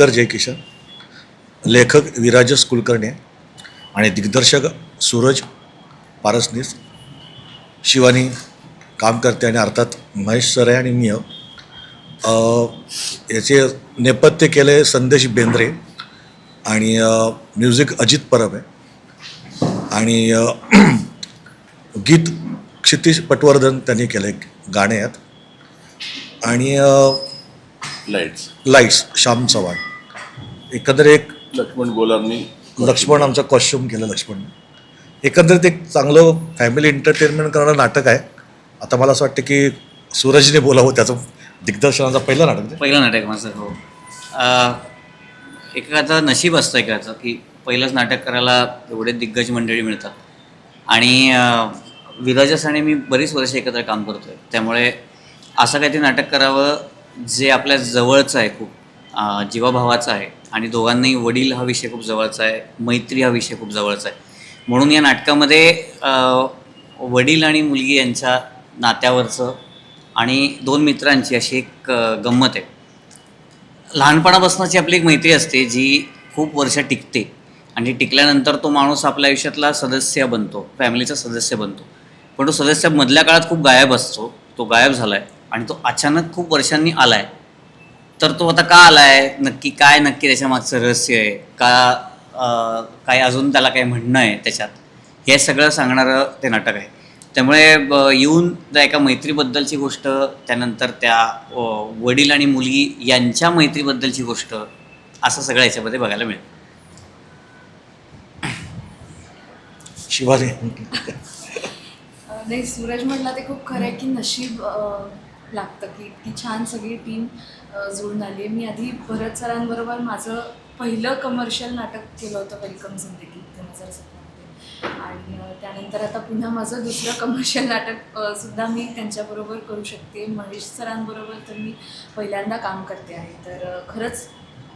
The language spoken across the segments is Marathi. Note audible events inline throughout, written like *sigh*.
शंकर जयकिशन लेखक विराजस कुलकर्णी आणि दिग्दर्शक सूरज पारसनीस शिवानी काम करते आणि अर्थात महेश सर आणि मी आहे. अ, याचे नेपथ्य केलं संदेश बेंद्रे आणि म्युझिक अजित परब आहे आणि गीत क्षितिश पटवर्धन त्यांनी केलं गाणे आहेत आणि लाईट्स लाईट्स श्याम चव्हाण एकंदर एक लक्ष्मण गोलारनी लक्ष्मण आमचा कॉस्ट्युम केलं लक्ष्मण. एकंदरीत एक चांगलं फॅमिली एंटरटेनमेंट करणारं नाटक आहे. आता मला असं वाटतं की सूरजने बोलावं त्याचं दिग्दर्शनाचं पहिलं नाटक ते. पहिलं नाटक माझं हो. अं, एकेकाचं नशीब असतं एकाचं की पहिलंच नाटक करायला एवढे दिग्गज मंडळी मिळतात. आणि अं, विराजस आणि मी बरीच वर्ष एकत्र काम करतोय. त्यामुळे असं काहीतरी नाटक करावं जे आपल्या जवळचं आहे खूप अं, जीवाभावाचं आहे. आणि दोघांनाही वडील हा विषय खूप जवळचा आहे मैत्री हा विषय खूप जवळचा आहे. म्हणून या नाटकामध्ये वडील आणि मुलगी यांच्या नात्यावरचं आणि दोन मित्रांची अशी एक गंमत आहे. लहानपणापासूनची आपली एक मैत्री असते जी खूप वर्ष टिकते. आणि टिकल्यानंतर तो माणूस आपल्या आयुष्यातला सदस्य बनतो फॅमिलीचा सदस्य बनतो. पण तो सदस्य मधल्या काळात खूप गायब असतो तो गायब झाला आहे आणि तो अचानक खूप वर्षांनी आला आहे तर तो आता का आला आहे नक्की काय नक्की त्याच्या मागचं रहस्य आहे? का काय अजून त्याला काही म्हणणं आहे त्याच्यात? हे सगळं सांगणारं ते नाटक आहे. त्यामुळे ब- येऊन त्या एका मैत्रीबद्दलची गोष्ट त्यानंतर त्या वडील आणि मुलगी यांच्या मैत्रीबद्दलची गोष्ट असं सगळं याच्यामध्ये बघायला मिळेल. शिवानी अ, नाही सूरज म्हटला ते खूप खरं आहे की नशीब लागतं की इतकी छान सगळी टीम जुळून आली आहे. मी आधी भरत सरांबरोबर माझं पहिलं कमर्शियल नाटक केलं होतं वेलकम जिंदगी दोन हजार सतरामध्ये. आणि त्यानंतर आता पुन्हा माझं दुसरं कमर्शियल नाटक सुद्धा मी त्यांच्याबरोबर करू शकते. महेश सरांबरोबर तर मी पहिल्यांदा काम करते आहे. तर खरंच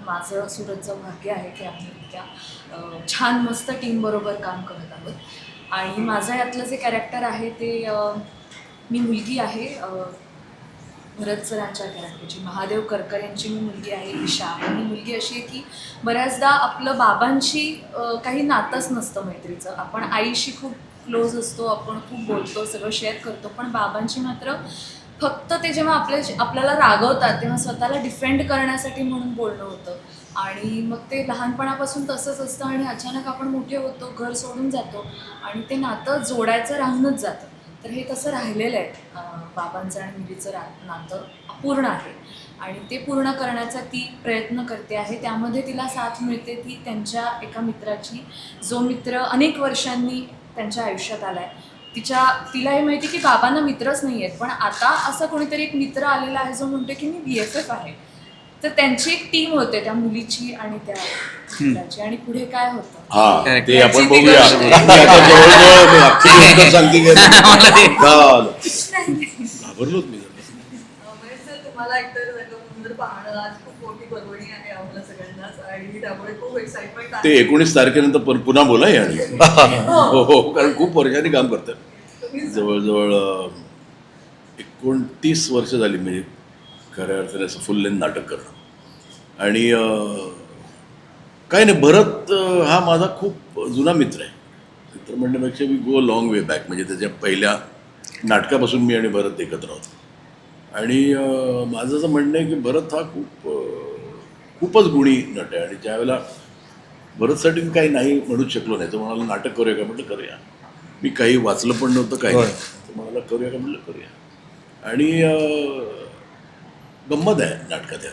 माझं सुरतचं भाग्य आहे की आम्ही इतक्या छान मस्त टीमबरोबर काम करत आहोत. आणि माझं यातलं जे कॅरेक्टर आहे ते मी मुलगी आहे. भरत सरांच्या कॅरेक्टरची महादेव करकर यांची मी मुलगी आहे ईशा. आणि मुलगी अशी आहे की बऱ्याचदा आपलं बाबांशी काही नातंच नसतं मैत्रीचं. आपण आईशी खूप क्लोज असतो आपण खूप बोलतो सगळं शेअर करतो. पण बाबांशी मात्र फक्त ते जेव्हा आपल्या आपल्याला रागवतात तेव्हा स्वतःला डिफेंड करण्यासाठी म्हणून बोलणं होतं. आणि मग ते लहानपणापासून तसंच असतं आणि अचानक आपण मोठे होतो घर सोडून जातो आणि ते नातं जोडायचं राहूनच जातं. तर हे तसं राहिलेलं आहे. बाबांचं आणि मुलीचं रा नातं अपूर्ण आहे. आणि ते पूर्ण करण्याचा ती प्रयत्न करते आहे. त्यामध्ये तिला साथ मिळते ती त्यांच्या एका मित्राची. जो मित्र अनेक वर्षांनी त्यांच्या आयुष्यात आला आहे तिच्या तिला हे माहिती की बाबांना मित्रच नाही आहेत पण आता असं कोणीतरी एक मित्र आलेला आहे जो म्हणतो की मी बी एफ एफ आहे. तर त्यांची एक टीम होते त्या मुलीची आणि त्या आणि पुढे काय होतं? हा. ते आपण बघूया. गोष्ट मी आहे. आता जवळजवळ *laughs* मी अख्खी गोष्ट सांगते की *laughs* मला ते- झालं. घाबरलोच मी. जरा. महेश सर तुम्हाला एकतर रंगमंदिर पाहणं आज खूप मोठी पर्वणी आहे आम्हाला सगळ्यांनाच आणि त्यामुळे खूप एक्साइटमेंट ते एकोणीस तारखेनंतर पुन्हा बोला आणि. *laughs* हो हो कारण खूप वर्षांनी काम करतात. जवळजवळ एकोणतीस वर्ष झाली म्हणजे खऱ्या अर्थाने असं फुल लेंथ नाटक करणं. आणि काय नाही भरत हा माझा खूप जुना मित्र आहे. मित्र म्हणण्यापेक्षा मी गो लॉंग वे बॅक म्हणजे त्याच्या पहिल्या नाटकापासून मी आणि भरत एकत्र आहोत आणि माझं असं म्हणणं आहे की भरत हा खूप खूपच गुणी नट आहे. आणि ज्यावेळेला भरतसाठी मी काही नाही म्हणूच शकलो नाही तर म्हणाला नाटक करूया का? म्हटलं करूया. मी काही वाचलं पण नव्हतं काही तर म्हणाला करूया का? म्हटलं करूया. आणि गंमत आहे नाटकात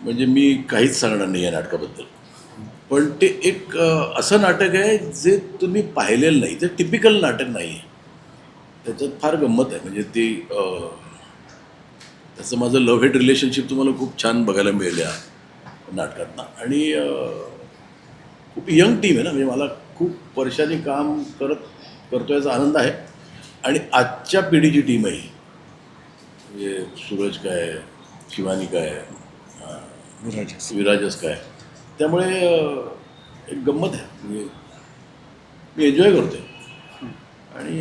म्हणजे मी काहीच सांगणार नाही या नाटकाबद्दल. पण ते एक असं नाटक आहे जे तुम्ही पाहिलेलं नाही. ते टिपिकल नाटक नाही आहे. त्याच्यात फार गंमत आहे. म्हणजे ती त्याचं माझं लव्ह हेट रिलेशनशिप तुम्हाला खूप छान बघायला मिळेल या नाटकातनं आणि खूप यंग टीम आहे ना. म्हणजे मला खूप वर्षांनी काम करत करतो याचा आनंद आहे. आणि आजच्या पिढीची टीम आहे म्हणजे सूरज काय शिवानी काय विराजस. विराजस काय? त्यामुळे एक गंमत आहे. म्हणजे मी एन्जॉय करतो आणि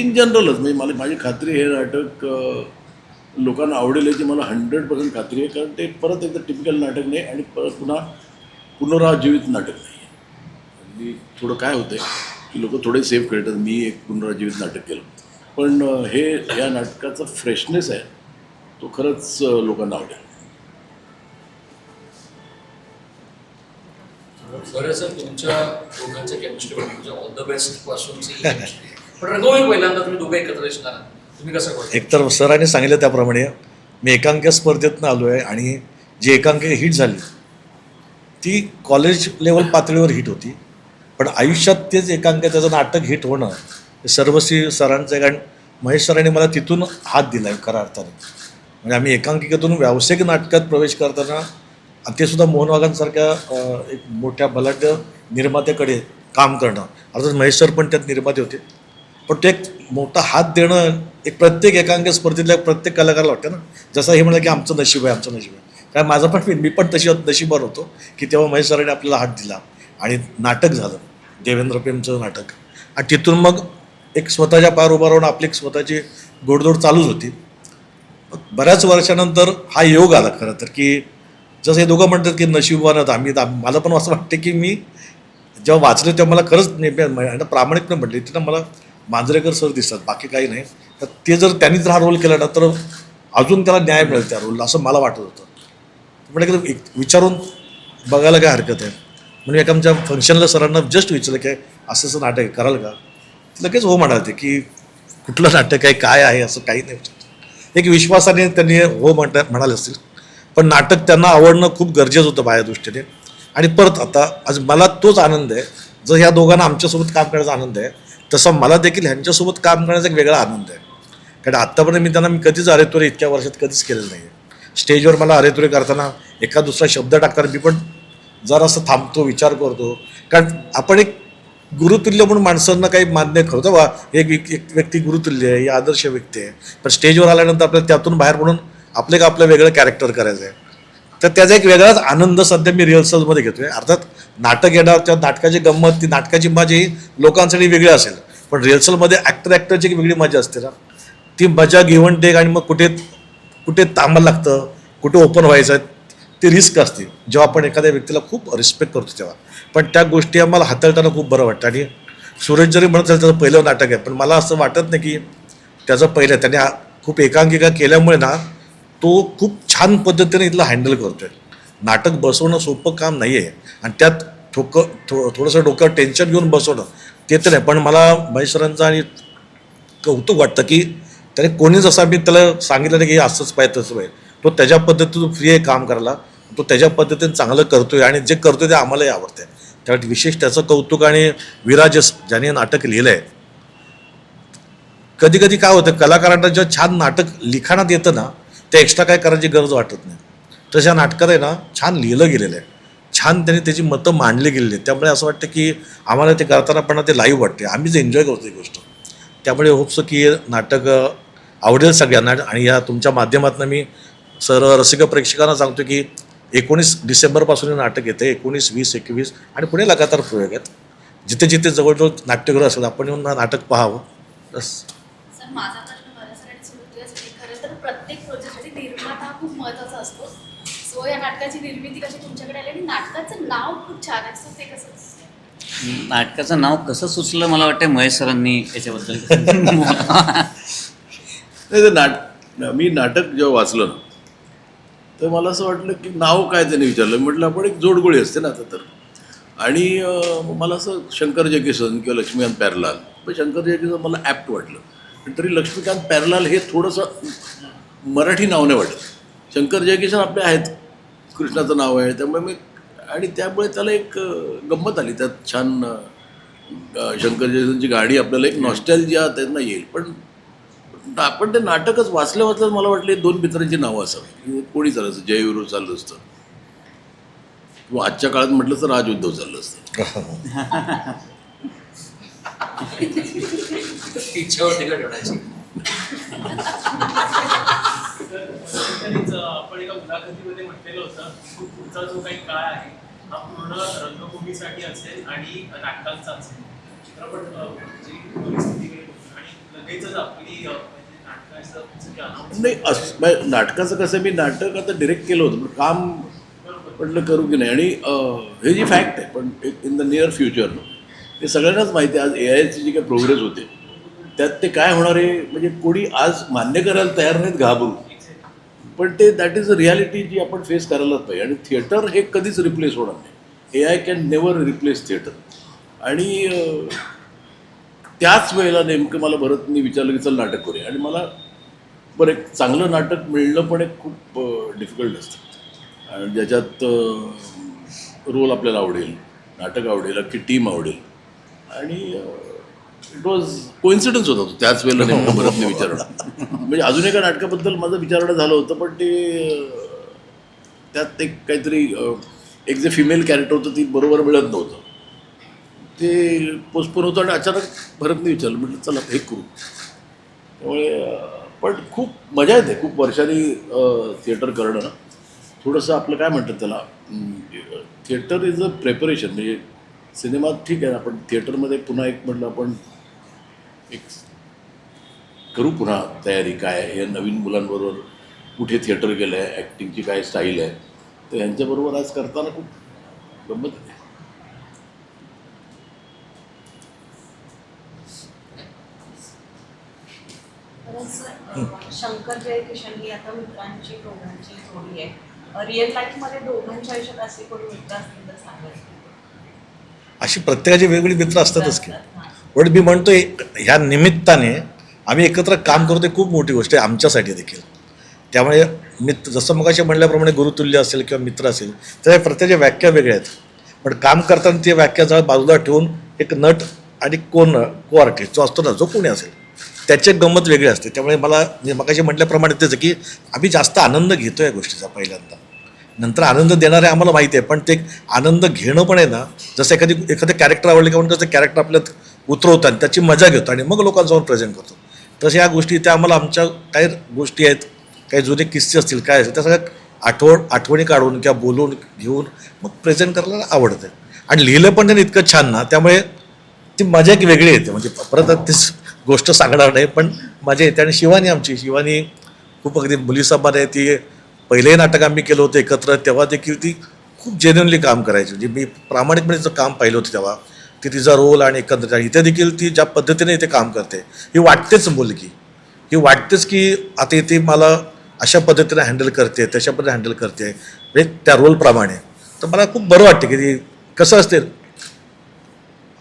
इन जनरलच म्हणजे मला माझी खात्री हे नाटक लोकांना आवडेल याची मला हंड्रेड पर्सेंट खात्री आहे. कारण ते परत एकदा टिपिकल नाटक नाही आणि परत पुन्हा पुनराजीवित नाटक नाही अगदी थोडं काय होतं की लोक थोडे सेफ खेळतात. मी एक पुनराजीवित नाटक केलं. पण हे या नाटकाचं फ्रेशनेस आहे. तो खरंच लोकांना आवडेल. बरं सर तुमच्या दोघांच्या केमिस्ट्री म्हणजे ऑल द बेस्ट पासूनची chemistry. पण रंगभूमी पहिल्यांदा तुम्ही दोघं एकत्र दिसणार आहात. तुम्ही कसं करता एकतर सरांनी सांगितलं त्याप्रमाणे मी एकांकिका स्पर्धेतनं आलो आहे आणि जी एकांकिका हिट झाली ती कॉलेज लेवल पातळीवर हिट होती. पण आयुष्यात तेच एकांकिका त्याचं नाटक हिट होणं हे सर्वस्वी सरांचं आहे. कारण महेश सरांनी मला तिथून हात दिला आहे खऱ्या अर्थाने. म्हणजे आम्ही एकांकिकेतून व्यावसायिक नाटकात प्रवेश करताना आणि ते सुद्धा मोहन वाघांसारख्या एक मोठ्या बलाढ्य निर्मात्याकडे काम करणं. अर्थात महेश सर पण त्यात निर्माते होते. पण ते एक मोठा हात देणं एक प्रत्येक एकांक स्पर्धेतल्या प्रत्येक कलाकाराला वाटतं ना. जसं हे म्हणलं की आमचं नशीब आहे आमचं नशीब आहे. कारण माझं पण मी पण तशी नशीबवर होतो की तेव्हा महेश सरांनी आपल्याला हात दिला आणि नाटक झालं. देवेंद्र प्रेमचं नाटक. आणि तिथून मग एक स्वतःच्या पार उभारून राहून आपली एक स्वतःची गोडदोड चालूच होती. बऱ्याच वर्षानंतर हा योग आला खरं तर की जसं हे दोघं म्हणतात की नशीबवान आम्ही मला पण असं वाटतं की मी जेव्हा वाचले तेव्हा मला खरंच नेहमी आणि प्रामाणिकपणे म्हटले तिथं मला मांजरेकर सर दिसतात बाकी काही नाही. तर ते जर त्यांनी जर हा रोल केला ना तर अजून त्याला न्याय मिळेल त्या रोलला असं मला वाटत होतं. म्हणजे की एक- विचारून बघायला काय हरकत आहे. म्हणजे एका आमच्या फंक्शनला सरांना जस्ट विचारलं की असं असं नाटक कराल का? लगेच हो म्हणाल ते की कुठलं नाटक आहे काय आहे असं काही नाही. एक विश्वासाने त्यांनी हो म्हणता म्हणाले असतील. पण नाटक त्यांना आवडणं खूप गरजेचं होतं माझ्या दृष्टीने आणि परत आता आज मला तोच आनंद आहे. जर ह्या दोघांना आमच्यासोबत काम करण्याचा आनंद आहे तसा मला देखील ह्यांच्यासोबत काम करण्याचा एक वेगळा आनंद आहे. कारण आत्तापर्यंत मी त्यांना मी कधीच अरेतुरे इतक्या वर्षात कधीच केलेलं नाही आहे स्टेजवर मला अरेतुरे करताना एका दुसरा शब्द टाकताना मी पण जरासं थांबतो विचार करतो. कारण आपण एक गुरुतुल्य म्हणून माणसांना काही मान्य करतो वा एक व्यक्- एक व्यक्ती गुरुतुल्य आहे ही आदर्श व्यक्ती आहे. पण स्टेजवर आल्यानंतर आपल्याला त्यातून बाहेर म्हणून आपले एक आपलं वेगळं कॅरेक्टर करायचं आहे. तर त्याचा एक वेगळाच आनंद सध्या मी रिहर्सलमध्ये आहे अर्थात नाटक येणार त्या नाटकाची गंमत ती नाटकाची मजा ही लोकांसाठी वेगळी असेल. पण रिहर्सलमध्ये ॲक्टर ॲक्टरची एक वेगळी मजा असते ना. ती मजा घेऊन टेक आणि मग कुठे कुठे थांबायला लागतं कुठे ओपन व्हायचं आहे ते रिस्क असते जेव्हा आपण एखाद्या व्यक्तीला खूप रिस्पेक्ट करतो तेव्हा. पण त्या गोष्टी आम्हाला हाताळताना खूप बरं वाटतं. आणि सूरज जरी म्हणत असेल त्याचं पहिलं नाटक आहे पण मला असं वाटत नाही की त्याचं पहिलं त्याने खूप एकांकिका केल्यामुळे ना तो खूप छान पद्धतीने इथलं हँडल करतोय. नाटक बसवणं सोपं काम नाही आहे आणि त्यात ठोकं थो थोडंसं डोक्यावर टेन्शन घेऊन बसवणं ते तर नाही. पण मला महेश्वरांचं आणि कौतुक वाटतं की त्याने कोणीच असा मी त्याला सांगितलं नाही की हे असंच पाहिजे तसं पाहिजे. तो त्याच्या पद्धतीतून फ्री आहे काम करायला. तो त्याच्या पद्धतीने चांगलं करतोय आणि जे करतोय ते आम्हालाही आवडते त्यामुळे विशेष त्याचं कौतुक आणि विराजस ज्याने नाटक लिहिलं आहे कधी कधी काय होतं कलाकारांना जेव्हा छान नाटक लिखाणात येतं ना ते एक्स्ट्रा काय करायची गरज वाटत नाही. तशा नाटकात आहे ना छान लिहिलं गेलेलं आहे. छान त्यांनी त्याची मतं मांडली गेलेली आहेत. त्यामुळे असं वाटतं की आम्हाला ते करताना पण ते लाईव्ह वाटते आम्हीच एन्जॉय करतो ही गोष्ट. त्यामुळे होप्स की नाटक आवडेल सगळ्यांना आणि या तुमच्या माध्यमातून मी सर्व रसिक प्रेक्षकांना सांगतो की एकोणीस डिसेंबरपासून हे नाटक येते एकोणीस वीस एकवीस आणि पुढे लगातार प्रयोग आहेत. जिथे जिथे जवळजवळ नाट्यगृह असेल आपण येऊन नाटक पाहावं. बस. सर माझा प्रश्न माझ्यासाठी सुरू तुझ्यासाठी खरं तर प्रत्येक प्रोजेक्टसाठी निर्माता खूप महत्त्वाचा असतो. सो या नाटकाची निर्मिती कशी तुमच्याकडे आली आणि नाटकाचं नाव खूप छान आहे. सो ते कसं सुचलं? नाटकाचं नाव कसं सुचलं मला वाटतं महेश सरांनी याच्याबद्दल. *laughs* नाही नाट मी नाटक जेव्हा वाचलं ना तर मला असं वाटलं की नाव काय त्याने विचारलं? म्हटलं आपण एक जोडगोळी असते ना आता तर. आणि मला असं शंकर जगेसन किंवा लक्ष्मीकांत पॅरलाल पण शंकर जगेसन मला ॲप्ट वाटलं. तरी लक्ष्मीकांत पॅरलाल हे थोडंसं मराठी नाव नाही वाटत. शंकर जयकिशन आपले आहेत. कृष्णाचं नाव आहे. त्यामुळे मी आणि त्यामुळे त्याला एक गंमत आली. त्यात छान शंकर जयसनची गाडी आपल्याला एक नॉस्टॅल्जिया त्यांना येईल. पण आपण ते नाटकच वाचल्या वाचल्याच मला वाटले दोन मित्रांची नावं असावी. कोणी चालायचं जयविरू चाललं असतं. किंवा आजच्या काळात म्हटलं तर राजउद्धव चाललं असतं. टीका ठेवण्याची त्यांनीच आपण एका मुलाखतीमध्ये म्हटलेलं होतं की पुढचा जो काही काळ आहे हा पूर्ण रंगभूमीसाठी असेल आणि नाटकांचा असेल चित्रपट परिस्थिती होती आणि लगेचच आपली नाही असं नाटकाचं कसं मी नाटक आता डिरेक्ट केलं होतं पण काम म्हटलं करू की नाही? आणि हे जी फॅक्ट आहे पण इन द नियर फ्युचर ते सगळ्यांनाच माहिती आहे आज ए आयची जी काही प्रोग्रेस होते त्यात ते काय होणार आहे? म्हणजे कोणी आज मान्य करायला तयार नाहीत घाबरू पण ते दॅट इज अ रियालिटी जी आपण फेस करायलाच पाहिजे. आणि थिएटर हे कधीच रिप्लेस होणार नाही. A I can never replace theatre आणि त्याच वेळेला नेमकं मला भरतनी विचारलं की चल नाटक करूया. आणि मला बरं एक चांगलं नाटक मिळणं पण एक खूप डिफिकल्ट असतं. आणि ज्याच्यात रोल आपल्याला आवडेल नाटक आवडेल अख्खी टीम आवडेल. आणि इट वॉज कोइन्सिडन्स होता तो त्याच वेळेला नेमकं भरतने विचारणं म्हणजे अजून एका नाटकाबद्दल माझं विचारणं झालं होतं पण ते त्यात एक काहीतरी एक जे फिमेल कॅरेक्टर होतं ती बरोबर मिळत नव्हतं. ते पोस्टपोन होतं आणि अचानक भरतने विचारलं म्हटलं चला हे करू. त्यामुळे पण खूप मजा येते. खूप वर्षांनी थिएटर करणं. ना थोडंसं आपलं काय म्हणतात त्याला थिएटर इज म्हणजे, अ प्रेपरेशन म्हणजे सिनेमात ठीक आहे ना आपण थिएटरमध्ये पुन्हा एक म्हटलं आपण एक करू पुन्हा तयारी काय आहे. हे नवीन मुलांबरोबर कुठे थिएटर गेलं आहे ॲक्टिंगची काय स्टाईल आहे. तर यांच्याबरोबर आज करताना खूप गंमत येते शंकर जयकिशन ही आता मित्रांची दोघांची जोडी आहे. रिअल लाईफमध्ये दोघांच्या आयुष्यात असे कोणी मित्र असतील तर सांगायचं अशी प्रत्येकाची वेगवेगळी मित्र असतातच की. पण मी म्हणतोय ह्या निमित्ताने आम्ही एकत्र काम करतो ते खूप मोठी गोष्ट आहे आमच्यासाठी देखील. त्यामुळे मित्र जसं मगाशी म्हणल्याप्रमाणे गुरुतुल्य असेल किंवा मित्र असेल त्या प्रत्येकाच्या व्याख्या वेगळ्या आहेत. पण काम करताना ती व्याख्या जरा बाजूला ठेवून एक नट आणि कोण को आर्टिस्ट जो असतो ना जो कोणी असेल त्याची एक गंमत वेगळी असते. त्यामुळे मला म्हणजे मगाशी म्हटल्याप्रमाणे तेच की आम्ही जास्त आनंद घेतो या गोष्टीचा पहिल्यांदा. नंतर आनंद देणारे आम्हाला माहिती आहे पण ते आनंद घेणं पण आहे ना जसं एखादी एखादं कॅरेक्टर आवडले का म्हणून त्याचं कॅरेक्टर आपल्यात उतरवतो आणि त्याची मजा घेतो आणि मग लोकांसमोर प्रेझेंट करतो. तशा या गोष्टी त्या आम्हाला आमच्या काही गोष्टी आहेत काही जुने किस्से असतील काय असेल त्या सगळ्या आठवण आठवणी काढून किंवा बोलून घेऊन मग प्रेझेंट करायला आवडतं. आणि लिहिलं पण त्यांनी इतकं छान ना त्यामुळे ती मजा एक वेगळी येते. म्हणजे परत तीच गोष्ट सांगणार नाही पण माझ्या येते आणि शिवानी आमची शिवानी खूप अगदी मुलीसमान आहे ती पहिलेही नाटक आम्ही केलं होतं एकत्र तेव्हा देखील ती खूप जेन्युनली काम करायची. म्हणजे मी प्रामाणिकपणे तिचं काम पाहिलं होतं तेव्हा ती तिचा रोल आणि एकत्र इथे देखील ती ज्या पद्धतीने इथे काम करते ही वाटतेच मुलगी. ही वाटतेच की आता इथे मला अशा पद्धतीने हँडल करते तशा पद्धतीने हँडल करते म्हणजे त्या रोलप्रमाणे तर मला खूप बरं वाटते की ती कसं असते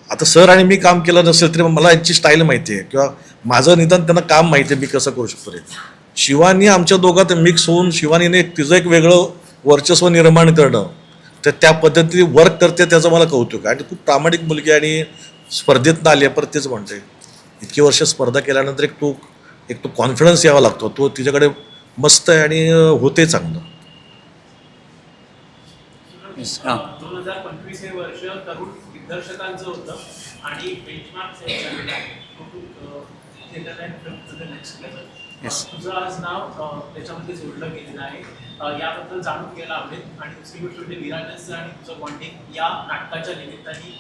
आता सर आणि मी काम केलं नसेल तरी मला यांची स्टाईल माहिती आहे. किंवा माझं निदान त्यांना काम माहिती आहे मी कसं करू शकतो रे. शिवानी आमच्या दोघात मिक्स होऊन शिवानीने तिचं एक वेगळं वर्चस्व निर्माण करणं तर त्या पद्धतीने वर्क करते त्याचं मला कौतुक आहे. आणि खूप प्रामाणिक मुलगी आणि स्पर्धेतनं आली आहे परत तेच म्हणते इतकी वर्ष स्पर्धा केल्यानंतर एक तो एक तो कॉन्फिडन्स यावा लागतो तो तिच्याकडे मस्त आहे आणि होते चांगलं. हां. दोन हजार पंचवीस हे वर्ष तरुण दिग्दर्शकांचं होतं आणि बेंचमार्क सेट झालेला आहे. Theatre and next level Yes. तुझं आज नाव त्याच्यामध्ये जोडलं गेलेलं आहे. याबद्दल जाणून घ्यायला आवडेल. आणि दुसरी गोष्ट म्हणजे विराजचं आणि तुझं बॉन्डिंग या नाटकाच्या निमित्ताने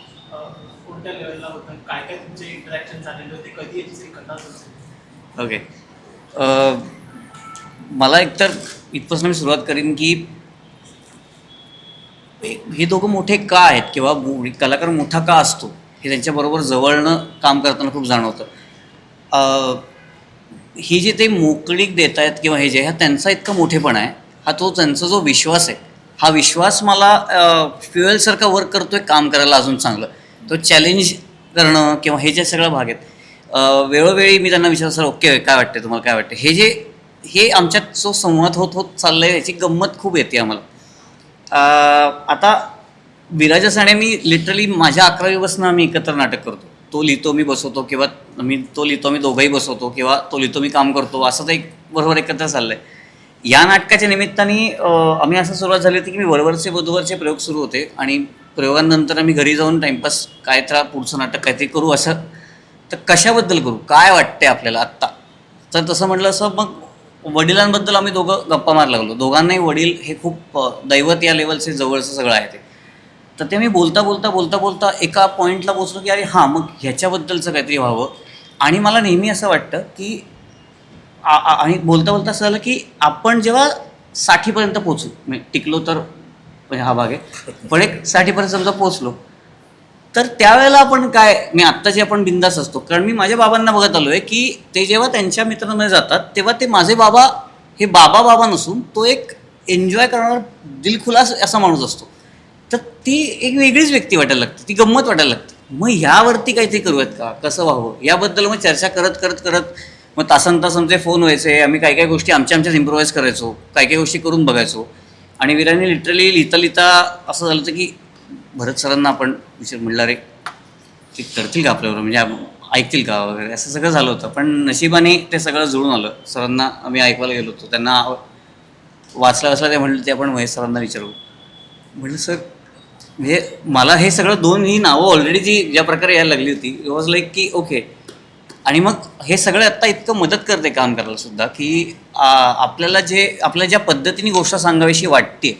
कोणत्या लेवलला होतं? काय काय तुमचे इंटरॅक्शन झालेले होते? कधी याची कथा ओके मला एकतर इथपासून मी सुरुवात करीन की हे- दोघं मोठे का आहेत किंवा कलाकार मोठा का असतो हे त्यांच्याबरोबर जवळनं काम करताना खूप जाणवतं. ही जी ते मोकळीक देत आहेत किंवा हे जे हा त्यांचा इतका मोठेपणा आहे हा तो त्यांचा जो विश्वास आहे हा विश्वास मला फ्युएलसारखा वर्क करतोय काम करायला अजून चांगलं. तो चॅलेंज करणं किंवा हे जे सगळं भाग आहेत वेळोवेळी मी त्यांना विचार सर ओके काय वाटते तुम्हाला काय वाटते हे जे हे आमच्यात जो संवाद होत होत चाललंय याची गंमत खूप येते आम्हाला. आता विराजा साने मी लिटरली माझ्या अकरावीपासून आम्ही एकत्र नाटक करतो. तो लिहितो मी बसवतो किंवा मी तो लिहितो मी दोघंही बसवतो किंवा तो लिहितो मी काम करतो. असं तर एक बरोबर एकत्र चाललंय. या नाटकाच्या निमित्ताने आम्ही असं सुरुवात झाली होती की मी वरवरचे वधूवरचे प्रयोग सुरू होते आणि प्रयोगांनंतर आम्ही घरी जाऊन टाईमपास काय तर पुढचं नाटक काहीतरी करू असं. तर कशाबद्दल करू? काय वाटते आपल्याला आत्ता? तर तसं म्हटलं असं मग वडिलांबद्दल आम्ही दोघं गप्पा मार लागलो. दोघांनाही वडील हे खूप दैवत या लेवलचे जवळचं सगळं आहे ते. तर ते मी बोलता बोलता बोलता बोलता एका पॉईंटला पोचलो की अरे हां मग ह्याच्याबद्दलचं काहीतरी व्हावं. आणि मला नेहमी असं वाटतं की आणि बोलता बोलता असं झालं की आपण जेव्हा साठीपर्यंत पोचू म्हणजे टिकलो तर म्हणजे हा भाग आहे. पण एक साठीपर्यंत समजा पोचलो तर त्यावेळेला आपण काय मी आत्ता जे आपण बिंदास असतो. कारण मी माझ्या बाबांना बघत आलो आहे की ते जेव्हा त्यांच्या मित्रांमध्ये जातात तेव्हा ते माझे बाबा हे बाबा बाबा नसून तो एक एन्जॉय करणारा दिलखुलास असा माणूस असतो. तर ती एक वेगळीच व्यक्ती वाटायला लागते ती गंमत वाटायला लागते. मग ह्यावरती काहीतरी करूयात का? कसं व्हावं? याबद्दल मग चर्चा करत करत करत मग तासन तास आमचे फोन व्हायचे आम्ही काही काही गोष्टी आमच्या आमच्याच इम्प्रोवाईज करायचो काही काही गोष्टी करून बघायचो. आणि विराने लिटरली लिहिता लिहिता असं झालं होतं की भरत सरांना आपण विचार म्हणला रे ते करतील का आपल्याबरोबर? म्हणजे ऐकतील का वगैरे? असं सगळं झालं होतं. पण नशिबाने ते सगळं जुळून आलं. सरांना आम्ही ऐकवायला गेलो होतो. त्यांना वाचला वाचला ते म्हणलं ते आपण महेश सरांना विचारू. म्हटलं सर म्हणजे मला हे सगळं दोन ही नावं ऑलरेडी जी ज्या प्रकारे यायला लागली होती इट वॉज लाईक की ओके आणि मग हे सगळं आत्ता इतकं मदत करते काम करायला सुद्धा की आपल्याला जे आपल्या ज्या पद्धतीने गोष्ट सांगावीशी वाटते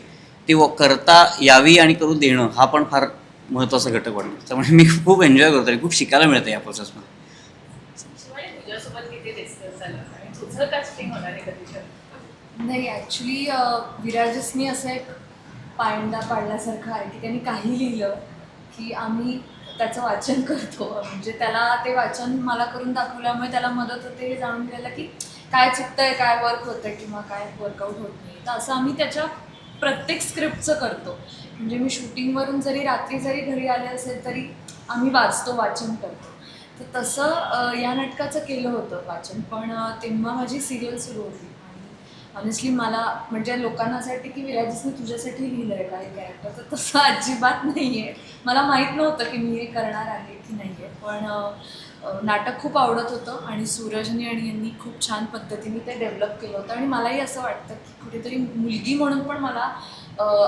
ती व- करता यावी आणि करून देणं हा पण फार महत्त्वाचा घटक वाटतो. त्यामुळे मी खूप एन्जॉय करतो आणि खूप शिकायला मिळतं या प्रोसेसमध्ये शिवाय तुझ्यासोबत किती डिस्कस झालं. आणि तुझं कास्टिंग होणार आहे कधी नाही ॲक्च्युली विराजसनी असं एक पायंडा पाडल्यासारखं आहे की त्यांनी काही लिहिलं की आम्ही त्याचं वाचन करतो. म्हणजे त्याला ते वाचन मला करून दाखवल्यामुळे त्याला मदत होते हे जाणून घ्यायला की काय चुकतंय काय वर्क होतंय किंवा काय वर्कआउट होत नाही. तर असं आम्ही त्याच्या प्रत्येक स्क्रिप्टचं करतो. म्हणजे मी शूटिंगवरून जरी रात्री जरी घरी आले असेल तरी आम्ही वाचतो वाचन करतो. तर तसं या नाटकाचं केलं होतं वाचन. पण तेव्हा माझी सिरियल सुरू होती. ऑनेस्टली मला म्हणजे लोकांना असं वाटतं की विराजीसने तुझ्यासाठी लिहिलं आहे काही कॅरेक्टर तर तसं अजिबात नाही आहे मला माहीत नव्हतं की मी हे करणार आहे की नाही आहे पण नाटक खूप आवडत होतं आणि सूरजने आणि यांनी खूप छान पद्धतीने ते डेव्हलप केलं होतं. आणि मलाही असं वाटतं की कुठेतरी मुलगी म्हणून पण मला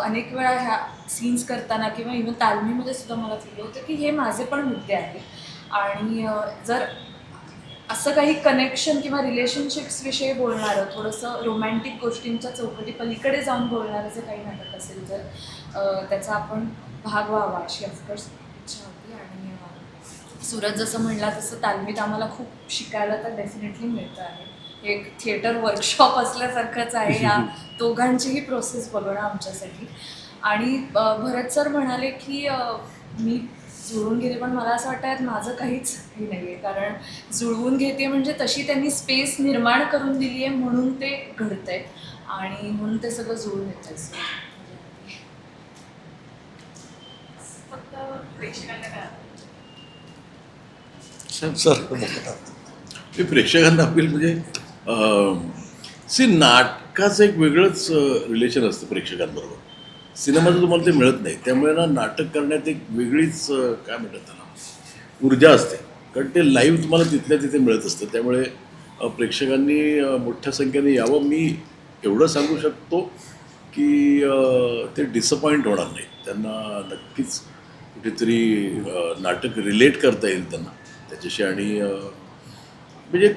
अनेक वेळा ह्या सीन्स करताना किंवा इव्हन तालमीमध्ये सुद्धा मला फील होतं की हे माझे पण मुद्दे आहेत. आणि जर असं काही कनेक्शन किंवा रिलेशनशिप्सविषयी बोलणारं थोडंसं रोमॅन्टिक गोष्टींच्या चौकटी पलीकडे जाऊन बोलणारं जर काही नाटक असेल तर त्याचा आपण भाग व्हावा अशी ऑफकोर्स अ, सूरज जसं म्हणला तसं तालमीत आम्हाला खूप शिकायला तर डेफिनेटली मिळतं आहे. एक थिएटर वर्कशॉप असल्यासारखंच आहे या *laughs* दोघांचीही प्रोसेस बघणं आमच्यासाठी. आणि भरत सर म्हणाले की मी जुळवून घेते पण मला असं वाटतं माझं काहीच हे नाही आहे कारण जुळवून घेते म्हणजे तशी त्यांनी स्पेस निर्माण करून दिली आहे म्हणून ते घडतंय. आणि म्हणून ते सगळं जुळून येतं फक्त प्रेक्षकांना सर. मी प्रेक्षकांना अपील म्हणजे सी नाटकाचं एक वेगळंच रिलेशन असतं प्रेक्षकांबरोबर. सिनेमाचं तुम्हाला ते मिळत नाही. त्यामुळे ना नाटक करण्यात एक वेगळीच काय म्हणतात त्याला ऊर्जा असते. कारण ते लाईव्ह तुम्हाला तिथल्या तिथे मिळत असतं. त्यामुळे प्रेक्षकांनी मोठ्या संख्येने यावं. मी एवढं सांगू शकतो की ते डिसअपॉइंट होणार नाही. त्यांना नक्कीच कुठेतरी नाटक रिलेट करता येईल त्यांना. त्याच्याशी आणि म्हणजे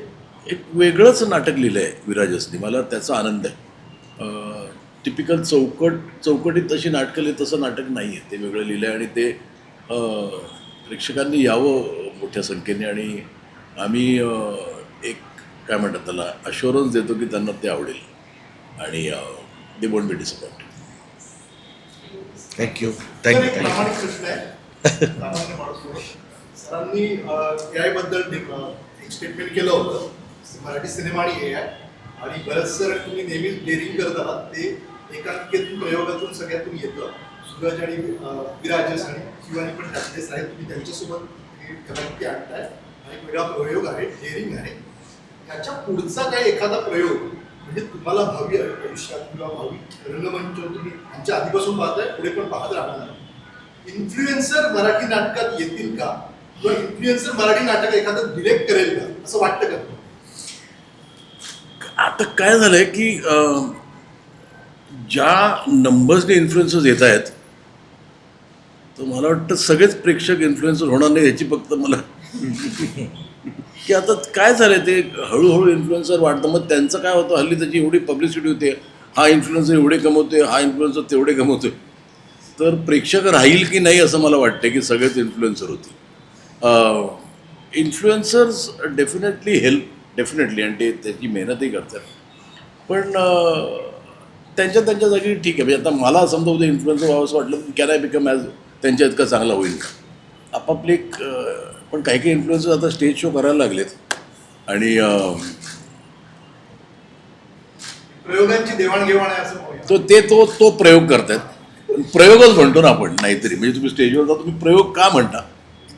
एक वेगळंच नाटक लिहिलं आहे विराजसनी मला त्याचा आनंद आहे. टिपिकल चौकट चौकटीत तशी नाटकं लिहित तसं नाटक नाही आहे ते वेगळं लिहिलं आहे आणि ते अं, प्रेक्षकांनी यावं मोठ्या संख्येने आणि आम्ही एक काय म्हणतात त्याला अश्युरन्स देतो की त्यांना ते आवडेल. आणि they won't be disappoint thank you thank you thank you सरांनी ए बद्दल एक स्टेटमेंट केलं होतं. मराठी सिनेमा आणि ए आय आणि बरंच सर तुम्ही नेहमीच डेअरिंग करत आहात. ते एकांकिकेतून प्रयोगातून सगळ्यातून येतं. सूरज आणि विराजस आणि शिवानी पण त्यातलेच आहेत. तुम्ही त्यांच्यासोबत हे कलाकृती आणताय. आणि वेगळा प्रयोग आहे. डेअरिंग आहे. ह्याच्या पुढचा काय एखादा प्रयोग म्हणजे तुम्हाला भावी आयुष्यात किंवा भावी रंगमंच तुम्ही आमच्या आधीपासून पाहताय पुढे पण पाहत राहणार. इन्फ्लुएन्सर मराठी नाटकात येतील का? किंवा इन्फ्लुएन्सर मराठी नाटक एखादं डिरेक्ट करेल का? असं वाटतं का? आता काय झालंय की अं, ज्या नंबर्सने इन्फ्लुएन्सर्स येत आहेत तर मला वाटतं सगळेच प्रेक्षक इन्फ्लुएन्सर होणार नाही ह्याची फक्त मला. की आता काय झालंय ते हळूहळू इन्फ्लुएन्सर वाढतं. मग त्यांचं काय होतं? हल्ली त्याची एवढी पब्लिसिटी होते. हा इन्फ्लुएन्सर एवढे कमवतोय हा इन्फ्लुएन्सर तेवढे कमवतोय. तर प्रेक्षक राहील की नाही असं मला वाटतं की सगळेच इन्फ्लुएन्सर होतील. इन्फ्लुएन्सर्स डेफिनेटली हेल्प डेफिनेटली आणि ते त्याची मेहनतही करतात. पण त्यांच्या त्यांच्या जागी ठीक आहे. म्हणजे आता मला समजा उद्या इन्फ्लुएन्सर व्हावं असं वाटलं कॅन आय बिकम ॲज त्यांच्या इतकं चांगला होईल का? आपापली एक पण काही काही इन्फ्लुएन्सर आता स्टेज शो करायला लागलेत. आणि प्रयोगांची देवाणघेवाण आहे असं तो ते तो तो प्रयोग करतायत. प्रयोगच म्हणतो ना आपण नाहीतरी. म्हणजे तुम्ही स्टेजवर जा तुम्ही प्रयोग का म्हणता?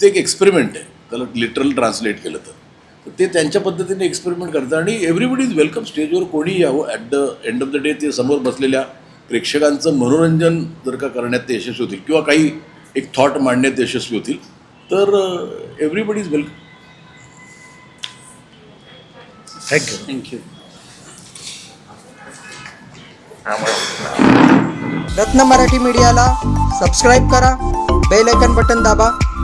ते एक एक्सपेरिमेंट आहे. त्याला लिटरल ट्रान्सलेट केलं तर. ते त्यांच्या पद्धतीने एक्सपेरिमेंट करतात आणि एव्हरीबडी इज वेलकम स्टेजवर कोणी यावं. At the end of the day ते समोर बसलेल्या प्रेक्षकांचं मनोरंजन जर का करण्यात ते यशस्वी होतील किंवा काही एक थॉट मांडण्यात यशस्वी होतील तर everybody is welcome thank you thank you Ratna Marathi मीडियाला सबस्क्राईब करा बेल आयकन बटन दाबा.